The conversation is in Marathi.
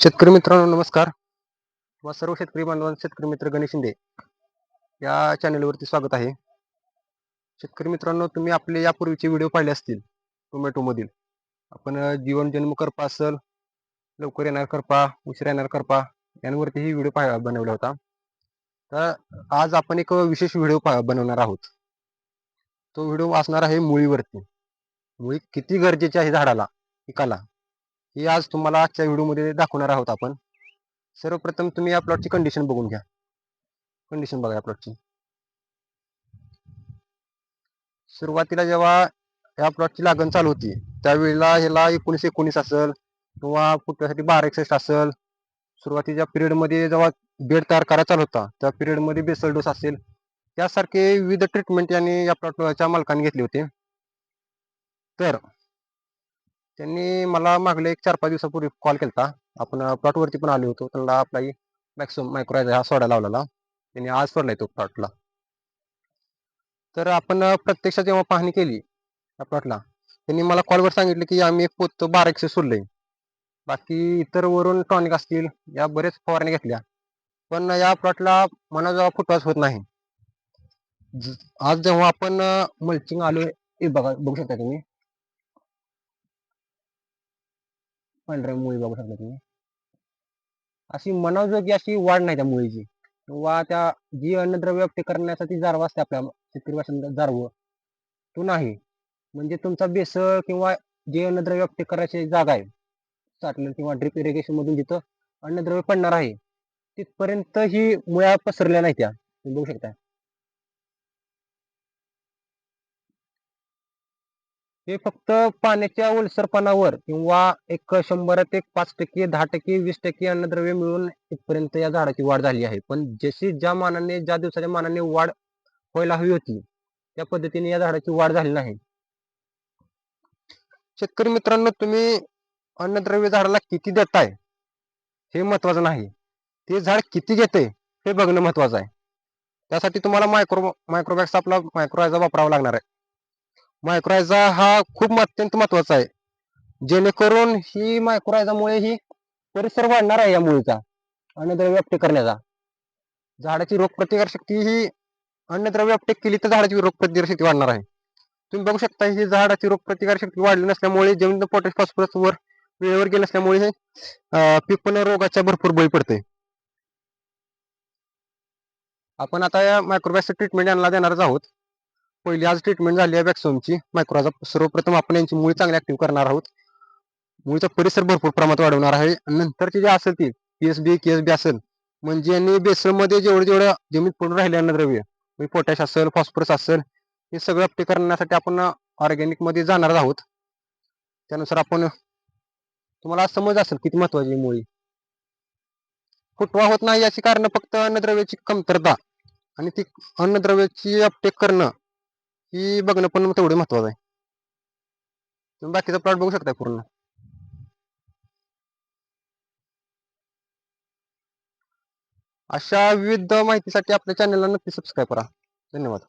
शेतकरी मित्रांनो नमस्कार. व सर्व शेतकरी बांधवांचे शेतकरी मित्र गणेश शिंदे या चॅनलवरती स्वागत आहे. शेतकरी मित्रांनो तुम्ही आपले यापूर्वीचे व्हिडिओ पाहिले असतील टोमॅटोमधील आपण जीवन जन्म करपा असेल लवकर येणार करपा उशीर येणार करपा यांवरतीही व्हिडिओ पाह बनवला होता. तर आज आपण एक विशेष व्हिडिओ पा बनवणार आहोत. तो व्हिडिओ असणार आहे मुळीवरती. मुळी किती गरजेची आहे झाडाला पिकाला? ही आज तुम्हाला आजच्या व्हिडिओमध्ये दाखवणार आहोत आपण. सर्वप्रथम तुम्ही या प्लॉटची कंडिशन बघून घ्या. कंडिशन बघा या प्लॉटची सुरुवातीला जेव्हा या प्लॉटची लागण चालू होती त्यावेळेला ह्याला एकोणीस एकोणीस असेल किंवा फुटण्यासाठी बारा एकसष्ट असेल. सुरुवातीच्या पिरियडमध्ये जेव्हा बेड तयार करायचा चालू होता त्या पिरियडमध्ये बेसल डोस असेल. त्यासारखे विविध ट्रीटमेंट यांनी या प्लॉटच्या मालकाने घेतले होते. तर त्यांनी मला मागले एक चार पाच दिवसापूर्वी कॉल केला आपण प्लॉटवरती पण आलो होतो. त्यांना आपला मॅक्सिमम मायक्रोरायझर हा सोडा लावलेला. त्यांनी आज सोडलाय तो प्लॉटला तर आपण प्रत्यक्षात जेव्हा पाहणी केली त्या प्लॉटला त्यांनी मला कॉलवर सांगितलं की आम्ही एक पोत बारा एकशे सोडलंय. बाकी इतर वरून टॉनिक असतील या बरेच फवारण्या घेतल्या. पण या प्लॉटला मना जेव्हा फुटवास होत नाही. आज जेव्हा आपण मल्चिंग आलो हे बघा बघू शकता तुम्ही. पांढऱ्या मुळी बघू शकता तुम्ही. अशी मनोजोगी अशी वाढ नाही त्या मुळीची किंवा त्या जी अन्नद्रव्य व्यक्त करण्यासाठी जारव असते आपल्या शेतकरी भाषेत जारव. तो नाही. म्हणजे तुमचा बेसळ किंवा जे अन्नद्रव्य व्यक्त करायची जागा आहे साठलं किंवा ड्रिप इरिगेशन मधून जिथं अन्नद्रव्य पडणार आहे तिथपर्यंत ही मुळ्या पसरल्या नाही त्या. तुम्ही बघू शकता. हे फक्त पाण्याच्या ओलसरपणावर किंवा एक शंभरात एक पाच टक्के दहा टक्के वीस टक्के अन्नद्रव्य मिळून इथपर्यंत या झाडाची वाढ झाली आहे. पण जशी ज्या मानाने ज्या दिवसाच्या मानाने वाढ व्हायला हवी होती त्या पद्धतीने या झाडाची वाढ झाली नाही. शेतकरी मित्रांनो तुम्ही अन्नद्रव्य झाडाला किती देताय हे महत्वाचं नाही. ते झाड किती घेते हे बघणं महत्वाचं आहे. त्यासाठी तुम्हाला मायक्रो मायक्रोबॅक्स आपला मायक्रोआयझा वापरावा लागणार आहे. मायक्रोआयझा हा खूप अत्यंत महत्त्वाचा आहे. जेणेकरून ही मायक्रोआयझामुळे ही परिसर वाढणार आहे या मुळीचा अन्नद्रव्य अपटेक करण्याचा. झाडाची रोगप्रतिकार शक्ती ही अन्नद्रव्य अपटेक केली तर झाडाची रोगप्रतिकार शक्ती वाढणार आहे. तुम्ही बघू शकता ही झाडाची रोगप्रतिकार शक्ती वाढली नसल्यामुळे जमीन पोटॅश फॉस्फरस वर वेळेवर गेले असल्यामुळे हे पीक पण रोगाच्या भरपूर बळी पडते. आपण आता या मायक्रोबॅक्स ट्रीटमेंट यांना देणारच आहोत. पहिली आज ट्रीटमेंट झाली आहे वॅक्सोमची मायक्रोजा सर्वप्रथम आपण यांची मुळी चांगली ऍक्टिव्ह करणार आहोत. मुळीचा परिसर भरपूर प्रमाणात वाढवणार आहे. नंतरची जे असेल ती पीएसबी केएसबी असेल म्हणजे यांनी बेसळमध्ये जेवढे जेवढं जमीन पडून राहिले अन्नद्रव्य म्हणजे पोटॅश असेल फॉस्फरस असेल हे सगळं अपटे करण्यासाठी आपण ऑर्गॅनिकमध्ये जाणार आहोत. त्यानुसार आपण तुम्हाला समज असेल किती महत्वाची मुळी. फुटवा होत नाही याची कारण फक्त अन्नद्रव्याची कमतरता. आणि ती अन्नद्रव्याची अपटेक करणं ही बघणं पण तेवढे महत्वाचं आहे. तुम्ही बाकीचा प्लॉट बघू शकता पूर्ण. अशा विविध माहितीसाठी आपल्या चॅनलला नक्की सबस्क्राईब करा. धन्यवाद.